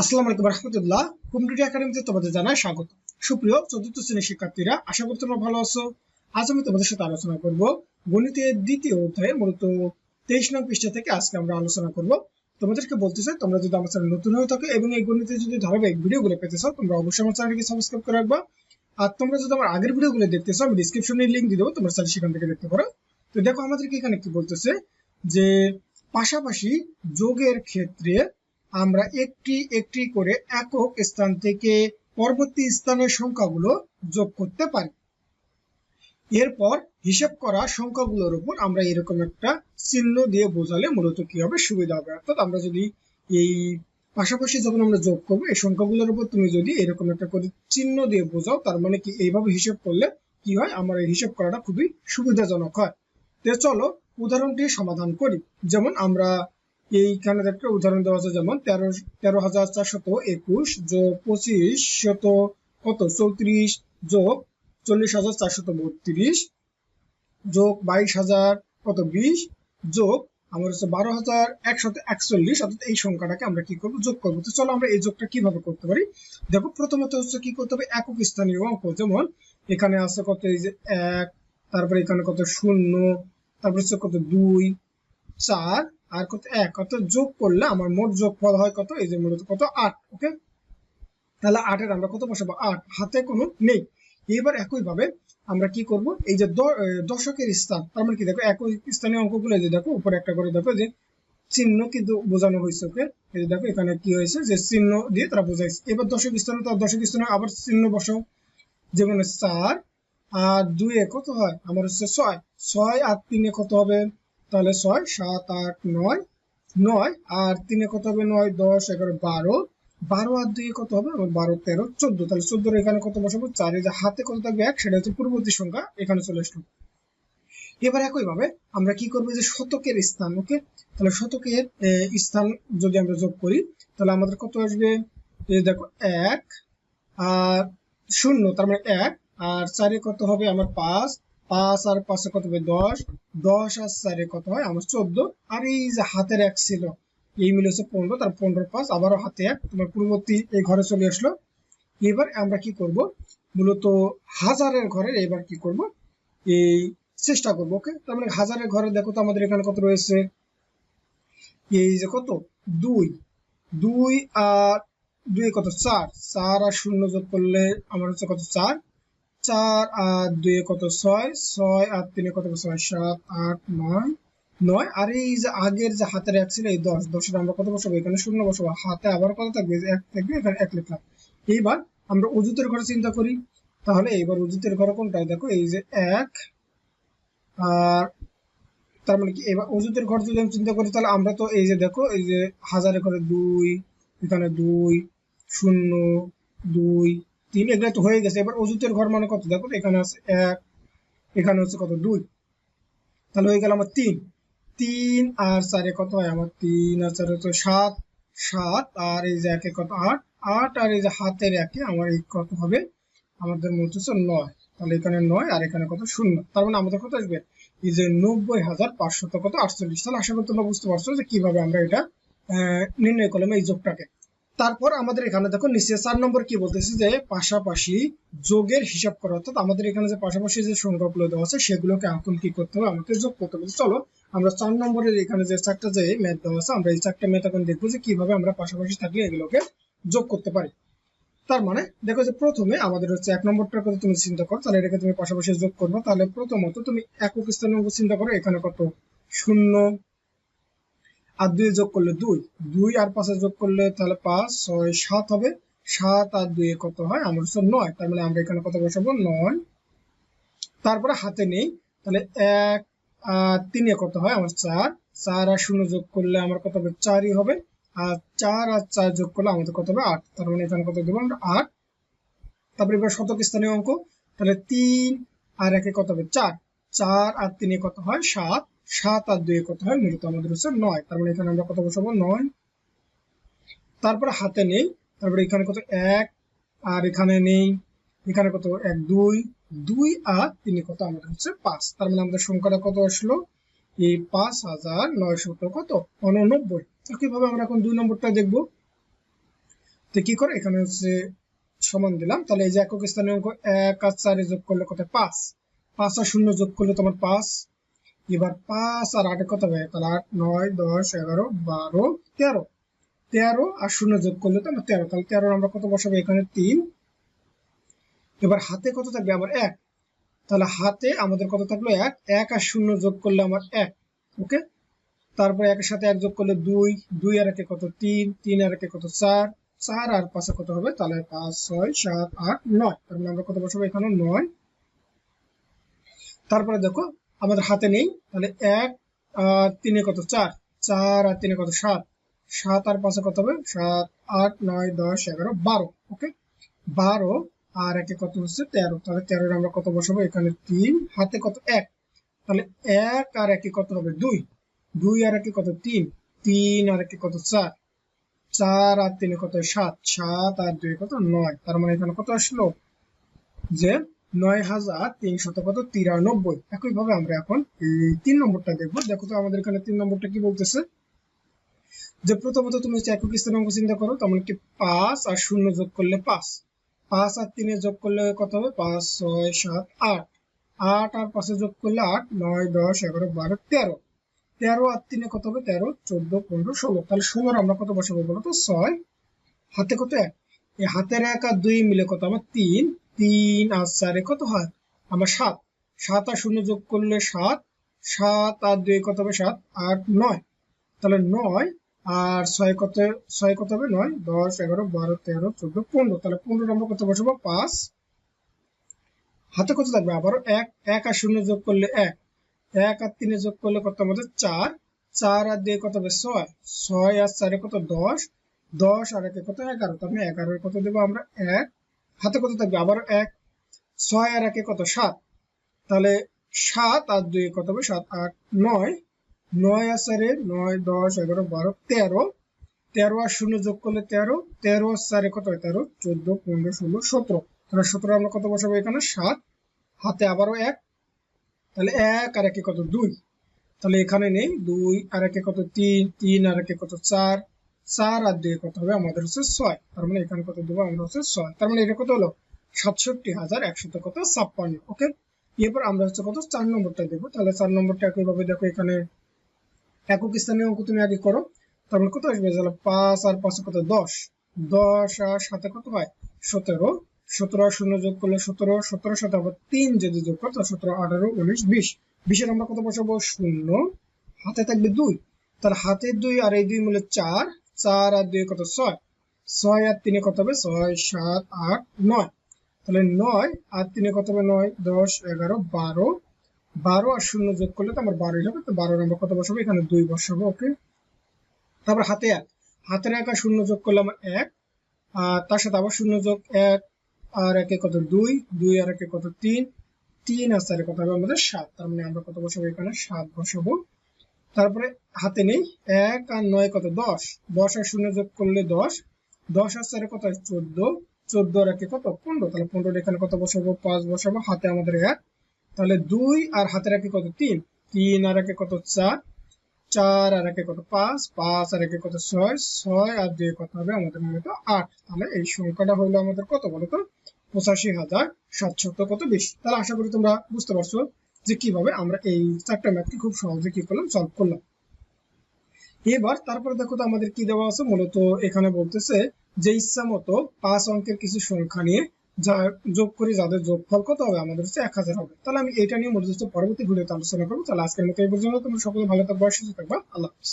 আসসালামু আলাইকুম রহমতুল্লাহ। কম্পিউটার একাডেমিতে তোমাদের জানাই স্বাগত। সুপ্রিয় চতুর্থ শ্রেণির শিক্ষার্থীরা, আশা করি তোমরা ভালো আছো। আজ আমি তোমাদের সাথে আলোচনা করব গণিতের দ্বিতীয় অধ্যায়ে, মূলত তেইশ নং পৃষ্ঠা থেকে আজকে আমরা আলোচনা করব। তোমাদেরকে বলতে চাই, তোমরা যদি আমার চ্যানেল নতুন হয়ে থাকো এবং এই গণিতের যদি ধারাবাহিক ভিডিওগুলো পেতে চাও, তোমরা অবশ্যই আমার চ্যানেলকে সাবস্ক্রাইব করে রাখবা। আর তোমরা যদি আমার আগের ভিডিওগুলো দেখতে চাও, আমি ডিসক্রিপশনে লিংক দিয়ে দেবো, তোমরা চাইলে সেখান থেকে দেখতে পারো। তো দেখো, আমাদেরকে এখানে কি বলতেছে যে পাশাপাশি যোগের ক্ষেত্রে আমরা একটি একটি করে একক স্থান থেকে পরবর্তী স্থানের সংখ্যাগুলো যোগ করতে পারি। এরপর হিসাব করা সংখ্যাগুলোর উপর আমরা এরকম একটা চিহ্ন দিয়ে বোঝালে মূলত কি হবে? সুবিধা হবে। অর্থাৎ আমরা যদি এই পাশাপাশি যখন আমরা যোগ করব, এই সংখ্যাগুলোর উপর তুমি যদি এরকম একটা করে চিহ্ন দিয়ে বোঝাও, তার মানে কি এইভাবে হিসাব করলে কি হয়? আমার এই হিসাব করাটা খুবই সুবিধাজনক হয়। তো চলো উদাহরণটি সমাধান করি। যেমন আমরা এইখানে একটা উদাহরণ দেওয়া আছে, যেমন তেরো তেরো হাজার চারশত একুশ যোগ পঁচিশ শত কত? চৌত্রিশ যোগ চল্লিশ হাজার চারশত বত্রিশ যোগ বাইশ হাজার কত? বিশ যোগ আমার হচ্ছে বারো হাজার একশত একচল্লিশ, অর্থাৎ এই সংখ্যাটাকে আমরা কি করব? যোগ করব। তো চলো আমরা এই যোগটা কীভাবে করতে পারি? দেখো, প্রথমত হচ্ছে কি করতে হবে? একক স্থানীয় অঙ্ক, যেমন এখানে আছে কত? এই যে এক, তারপরে এখানে কত? শূন্য, তারপরে হচ্ছে কত? দুই, চার আর কত এক, অর্থাৎ যোগ করলে আমার মোট যোগ ফল হয় কত? এই যে মূলত কত? আট, ওকে? তাহলে আটের আমরা কত বসাবো? আট, হাতে কোনো নেই। এবার একই ভাবে আমরা কি করব? এই যে দশকের স্থান, তার মানে কি দেখো, একই স্থানীয় অঙ্কগুলো যে দেখো, উপরে একটা করে দেখো, যে চিহ্ন কিন্তু বোঝানো হয়েছে, ওকে? এই দেখো, এখানে কি হয়েছে? যে চিহ্ন দিয়ে তারা বোঝাইছে। এবার দশক স্থানে তার দশক স্থানে আবার চিহ্ন বসাও। যেমন চার আর দুয়ে কত হয়? আমার হচ্ছে ছয়। ছয় আর তিনে কত হবে? তাহলে ছয়, সাত, আট, নয় নয়, আর তিনে কত হবে? নয়, দশ, এগারো, বারো। বারো আর দুই কত হবে? আমার বারো, তেরো, চোদ্দ। তাহলে চোদ্দোর এখানে কত বসাবো? চার যে হাতে কত থাকবে? এক, সেটা হচ্ছে পূর্ববর্তী সংখ্যা। এখানে চলে আসলো এবার একই ভাবে আমরা কি করব? যে শতকের স্থান, ওকে? তাহলে শতকের স্থান যদি আমরা যোগ করি, তাহলে আমাদের কত আসবে? দেখো, এক আর শূন্য, তার মানে এক। আর চারে কত হবে? আমার পাঁচ। পাঁচ আর পাঁচে কত হবে দশ। দশ আর চারে কত হয়? আমার চোদ্দ। আর এই যে হাতের এক ছিল, এই মিলে হচ্ছে পনেরো। তার পনেরো পাঁচ, আবারও হাতে এক। তোমার পূর্ববর্তী এই ঘরে চলে আসলো। এবার আমরা কি করব? মূলত হাজারের ঘরের এবার কি করব? এই চেষ্টা করব ওকে তার মানে হাজারের ঘরে দেখো তো আমাদের এখানে কত রয়েছে? এই যে কত? দুই। দুই আর দুই কত? চার। চার আর শূন্য যোগ করলে আমার হচ্ছে কত? চার। চার আর দুই কত ছয়? ছয় আর তিনে কত ছয়, সাত, আট, নয় নয়। আর এই যে আগের যে হাতের এক ছিল, এই দশ, দশের আমরা কত বসাবো? এখানে শূন্য বসাবো। হাতে আবার কত থাকবে? এক থাকবে, এখানে এক লেখা। এইবার আমরা অজুতের ঘরে চিন্তা করি। তাহলে এইবার অজুতের ঘরে কোনটাই দেখো, এই যে এক আর তার মানে কি? এবার অজুতের ঘর যদি আমি চিন্তা করি, তাহলে আমরা তো এই যে দেখো, এই যে হাজারে ঘরে দুই, এখানে দুই, শূন্য, দুই তিন এগুলো তো হয়ে গেছে, এবার অজুতের ঘর মানে কত? দেখো এখানে আছে এক, এখানে হচ্ছে কত? দুই। তাহলে হয়ে গেল আমার তিন। তিন আর চারে কত হয়? আমার তিন আর চারে হচ্ছে সাত। সাত আর এই যে একে কত? আট। আট আর এই যে হাতের একে আমার এই কত হবে? আমাদের মনে হচ্ছে নয়। তাহলে এখানে নয় আর এখানে কত? শূন্য। তার মানে আমাদের কত আসবে? এই যে নব্বই হাজার পাঁচশত কত? আটচল্লিশ। তাহলে আশা করি তোমরা বুঝতে পারছ যে কীভাবে আমরা এটা নির্ণয় করলাম এই যোগটাকে। তারপর আমাদের এখানে দেখো নিচে চার নম্বর কি বলতেছে যে পাশাপাশি যোগের হিসাব করা, অর্থাৎ আমাদের এখানে যে পাশাপাশি যে সংখ্যাগুলো দেওয়া আছে সেগুলোকে এখন কি করতে হবে? আমাকে যোগ করতে হবে। চলো, আমরা চার নম্বরের এখানে যে চারটা যে ম্যাথ দেওয়া আছে, আমরা এই চারটা ম্যাথ এখন দেখব যে কীভাবে আমরা পাশাপাশি থাকলে এগুলোকে যোগ করতে পারি। তার মানে দেখো যে প্রথমে আমাদের হচ্ছে এক নম্বরটার কথা তুমি চিন্তা করো, তাহলে এটাকে তুমি পাশাপাশি যোগ করবে। তাহলে প্রথমত তুমি একক স্থানের চিন্তা করো, এখানে কত? শূন্য। আর দুই যোগ করলে দুই। দুই আর পাঁচে যোগ করলে তাহলে পাঁচ, ছয়, সাত হবে। সাত আর দুই কত হয়? আমার হচ্ছে নয়। তার মানে আমরা এখানে কত বসাবো? নয়। তারপরে হাতে নেই। তাহলে এক আর তিনে কত হয়? আমার চার। চার আর শূন্য যোগ করলে আমার কত হবে? চারই হবে। আর চার আর চার যোগ করলে আমাদের কত হবে? আট। তার মানে এখানে কত দেবো আমরা? আট। তারপরে এবার শতক স্থানীয় অঙ্ক। তাহলে তিন আর একে কত হবে? চার। চার আর তিনে কত হয়? সাত। সাত আর দুই কত হয়, মূলত আমাদের হচ্ছে নয়। তার মানে এখানে আমরা কত বসাবো? নয়। তারপরে হাতে নেই। তারপরে এখানে কত? এক। আর এখানে নেই। এখানে কত? এক, দুই। দুই আর তিনে কত? আমাদের হচ্ছে পাঁচ। তার মানে আমাদের সংখ্যাটা কত আসলো? এই পাঁচ হাজার নয়শত কত? উননব্বই। কীভাবে আমরা এখন দুই নম্বরটা দেখব? তো কি করে? এখানে হচ্ছে সমান দিলাম। তাহলে এই যে একক স্থানীয় অঙ্ক এক আর চারে যোগ করলে কত? পাঁচ। পাঁচ আর শূন্য যোগ করলে তোমার পাঁচ। এবার পাঁচ আর আটে কত হবে? তাহলে আট, নয়, দশ, এগারো, বারো, তেরো। তেরো আর শূন্য যোগ করলে তো আমরা তেরো। তাহলে তেরো আমরা কত বসাবো? এখানে তিন। এবার হাতে কত থাকবে? আমার এক। তাহলে হাতে আমাদের কত থাকল? এক। এক আর শূন্য যোগ করলে আমার এক। ওকে? তারপরে একের সাথে এক যোগ করলে দুই। দুই আর একে কত? তিন। তিন আর একে কত? চার। চার আর পাঁচে কত হবে? তাহলে পাঁচ, ছয়, সাত, আট, নয়। তার মানে আমরা কত বসাবো? এখানে নয়। তারপরে দেখো আমাদের হাতে নেই, তাহলে এক আর তিনে কত? চার। চার আর তিনে কত? সাত। সাত আর পাঁচে কত হবে? সাত, আট, নয়, দশ, এগারো, বারো, ওকে? বারো আর একে কত হচ্ছে? তেরো। তাহলে তেরোর আমরা কত বসাবো? এখানে তিন, হাতে কত? এক। তাহলে এক আর একে কত হবে? দুই। দুই আর একে কত? তিন। তিন আর একে কত? চার। চার আর তিনে কত? সাত। সাত আর দুই কত? নয়। তার মানে এখানে কত আসলো? যে নয় হাজার তিনশত কত? তিরানব্বই। একই ভাবে আমরা এখন তিন নম্বরটা দেখব। দেখো তো আমাদের এখানে তিন নম্বরটা কি বলতেছে? যে প্রথমত তুমি হচ্ছে একক স্থান চিন্তা করো তেমন কি পাঁচ আর শূন্য যোগ করলে পাঁচ। পাঁচ আর তিনে যোগ করলে কত হবে? পাঁচ, ছয়, সাত, আট। আট আর পাঁচে যোগ করলে আট, নয়, দশ, এগারো, বারো, তেরো। তেরো আর তিনে কত হবে? তেরো, চোদ্দ, পনেরো, ষোলো। তাহলে ষোলোর আমরা কত বসাবো বলো তো? ছয়। হাতে কত এক? এই হাতের এক আর দুই মিলে কত? আমার তিন। তিন আর চারে কত হয়? আমার সাত। সাত আর শূন্য যোগ করলে সাত। সাত আর দুই কত হবে? সাত আট নয়। তাহলে নয় আর ছয় কত ছয় কত হবে? নয়। দশ, এগারো, বারো, তেরো, চোদ্দ, পনেরো। তাহলে পনেরো আমরা কত বসাবো? পাঁচ। হাতে কত থাকবে? আবারও এক। এক আর শূন্য যোগ করলে এক। এক আর তিনে যোগ করলে কত আমাদের চার? চার আর দিয়ে কত হবে? ছয়। ছয় আর চারে কত? দশ। দশ আর একে কত? এগারো। তার মানে এগারোর কত দেবো আমরা? এক। হাতে কত থাকবে? আবার এক, ছয় আর একে কত? সাত। তাহলে সাত আর দুই কত হবে? সাত, আট, নয়। নয় আর চারে নয়, দশ, এগারো, বারো, তেরো। তেরো আর শূন্য যোগ করলে তেরো। তেরো চারে কত হয়? তেরো, চোদ্দ, পনেরো, ষোলো, সতেরো। তাহলে সতেরো আমরা কত বসাবো এখানে? সাত। হাতে আবারও এক। তাহলে এক আর একে কত? দুই। তাহলে এখানে নেই। দুই আর একে কত? তিন। তিন আর একে কত? চার। চার আর দুই কত হবে? আমাদের হচ্ছে ছয়। তার মানে এখানে কত দেবো? আমরা হচ্ছে ছয়। তার মানে এটা কত হলো? সাতষট্টি হাজার একশত কত? ছাপ্পান্ন। ওকে? এরপর আমরা হচ্ছে কত? চার নম্বরটা দেবো। তাহলে চার নম্বরটা একইভাবে দেখো এখানে একক স্থানীয় অঙ্ক তুমি আগে করো। তারপরে কত আসবে? তাহলে পাঁচ আর পাঁচে কত? দশ। দশ আর সাথে কত হয়? সতেরো। সতেরো শূন্য যোগ করলে সতেরো। সতেরো সাথে আবার তিন যদি যোগ করো সতেরো, আঠারো, উনিশ, বিশ। বিশের আমরা কত বসাবো? শূন্য। হাতে থাকবে দুই। তার হাতের দুই আর এই দুই মিলে চার। চার আর দুই কত? ছয়। ছয় আর তিনে কত হবে? ছয়, সাত, আট, নয়। তাহলে নয় আর তিনে কত হবে? নয়, দশ, এগারো, বারো। বারো আর শূন্য যোগ করলে তো আমার বারোই হবে, তো বারো আমরা কত বসাবো? এখানে দুই বসাবো, ওকে? তারপর হাতে এক। হাতের এক আর শূন্য যোগ করলে আমার এক। আর তার সাথে আবার শূন্য যোগ এক আর একে কত? দুই। দুই আর একে কত? তিন। তিন আর চারে কত হবে? আমাদের সাত। তার মানে আমরা কত বসাবো? এখানে সাত বসাবো। তারপরে হাতে নেই, এক আর নয় কত? দশ। দশ আর শূন্য যোগ করলে দশ। দশ আর চারে কত? চোদ্দ। চোদ্দ আর একে কত? পনেরো। তাহলে পনেরো এখানে কত বসাবো? পাঁচ বসাবো, হাতে আমাদের এক। তাহলে দুই আর হাতের একে কত? তিন। তিন আর একে কত? চার। চার আর একে কত? পাঁচ। পাঁচ আর একে কত? ছয়। ছয় আর দুই কত হবে? আমাদের মূলত আট। তাহলে এই সংখ্যাটা হলো আমাদের কত বলতো? পঁচাশি হাজার সাতশত কত? বেশি। তাহলে আশা করি তোমরা বুঝতে পারছ। যে কীভাবে আমরা এই চারটা ম্যাথকে খুব সহজে কি করলাম সলভ করলাম। এবার তারপরে দেখো তো আমাদের কি দেওয়া আছে? মূলত এখানে বলতেছে যে ইচ্ছা মতো পাঁচ অঙ্কের কিছু সংখ্যা নিয়ে যা যোগ করি, যাদের যোগফল কত হবে? আমাদের হচ্ছে এক হাজার হবে। তাহলে আমি এটা নিয়ে মূলত পরবর্তী ভিডিওতে আলোচনা করব। তাহলে আজকের মতো এই পর্যন্ত। তোমরা সকলে ভালো থাকব, সুস্থ থাকবা। আল্লাহ হাফিজ।